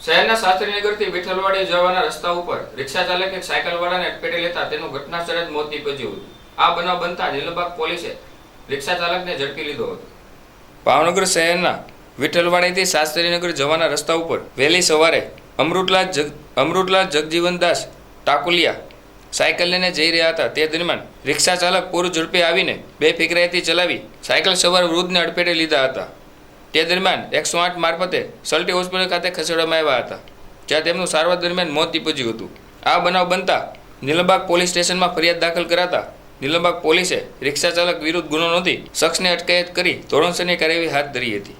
શહેરના શાસ્ત્રીનગરથી વિઠ્ઠલવાડી જવાના રસ્તા ઉપર રિક્ષા ચાલકે સાયકલવાળાને અટપેટે લેતા તેનું ઘટના સ્થળે જ મોત નીપજ્યું આ બનાવ બનતા નીલબાગ પોલીસે રિક્ષા ચાલકને ઝડપી લીધો હતો. ભાવનગર શહેરના વિઠ્ઠલવાડીથી શાસ્ત્રીનગર જવાના રસ્તા ઉપર વહેલી સવારે અમૃતલાલ જગ, અમૃતલાલ જગજીવનદાસ ટાકુલિયા સાયકલ લઈને જઈ રહ્યા હતા. તે દરમિયાન રિક્ષા ચાલક પૂર ઝડપે આવીને બે ફિકરાઈથી ચલાવી સાયકલ સવાર વૃદ્ધને અડફેટે લીધા હતા. તે દરમિયાન એકસો આઠ મારફતે સલ્ટી હોસ્પિટલ ખાતે ખસેડવામાં આવ્યા હતા, જ્યાં તેમનું સારવાર દરમિયાન મોત નીપજ્યું હતું. આ બનાવ બનતા નીલમબાગ પોલીસ સ્ટેશનમાં ફરિયાદ દાખલ કરાતા નીલમબાગ પોલીસે રિક્ષા ચાલક વિરુદ્ધ ગુનો નોંધી શખ્સને અટકાયત કરી ધોરણસરની કાર્યવાહી હાથ ધરી હતી.